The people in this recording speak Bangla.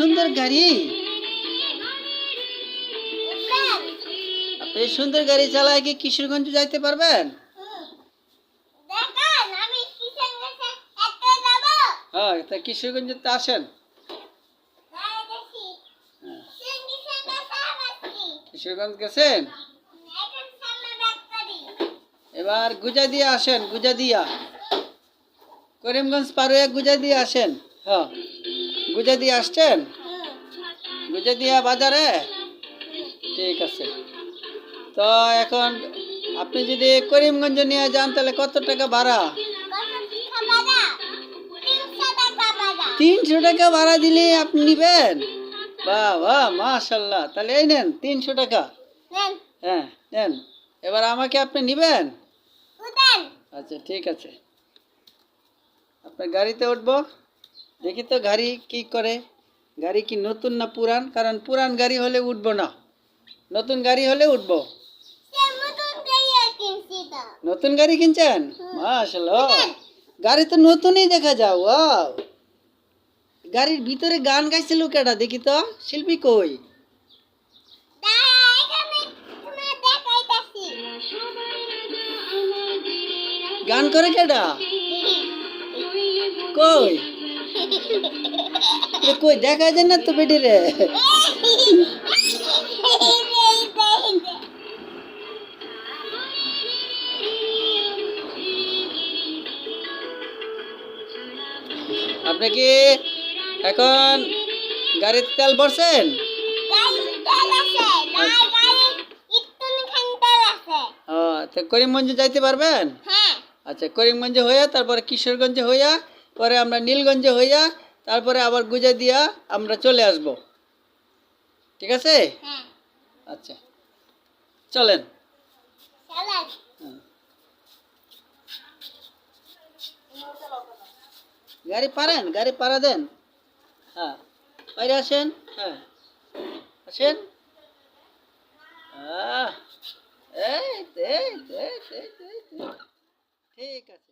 সুন্দর গাড়ি। আপনি এই সুন্দর গাড়ি চালায় কি কিশোরগঞ্জ যাইতে পারবেন? হ্যাঁ তা কিশোরগঞ্জে তো আসেন। হ্যাঁ, কিশোরগঞ্জ গেছেন? এবার গুজা দিয়ে আসেন গুজা দিয়া। করিমগঞ্জ পার হয়ে গুজা দিয়ে আসেন। হ্যাঁ গুজা দিয়ে আসছেন? গুজা দিয়া বাজারে? ঠিক আছে। তো এখন আপনি যদি করিমগঞ্জ নিয়ে যান তাহলে কত টাকা ভাড়া? তিনশো টাকা ভাড়া দিলে আপনি নিবেন? বাহ বাহ মাশাল্লাহ। তাহলে এই নেন তিনশো টাকা। হ্যাঁ নেন। এবার আমাকে আপনি নিবেন? আচ্ছা ঠিক আছে। আপনার গাড়িতে উঠবো? দেখি তো গাড়ি কি করে। গাড়ি কি নতুন না পুরান? কারণ পুরান গাড়ি হলে উঠব না। নতুন গাড়ি হলে উঠব। নতুন গাড়ি কিনছেন? মাশাল্লাহ গাড়ি তো নতুনই দেখা যাও ওয়াও। গাড়ির ভিতরে গান গাইছিল কেটা দেখি তো। শিল্পী কই? গান করে কেটা কই? কই দেখা যায় না তো বেটি রে আপনি কি এখন গাড়িতে তেল ভরছেন? তো করিমগঞ্জে যাইতে পারবেন? আচ্ছা করিমগঞ্জে হইয়া তারপরে কিশোরগঞ্জে হইয়া পরে আমরা নীলগঞ্জে হইয়া তারপরে আবার গুজা দিয়া আমরা চলে আসব। ঠিক আছে? আচ্ছা। চলেন। হ্যাঁ। গাড়ি পারেন গাড়ি পাড়া দেন। হ্যাঁ। বাইরে আসেন। হ্যাঁ। আসেন। ঠিক আছে।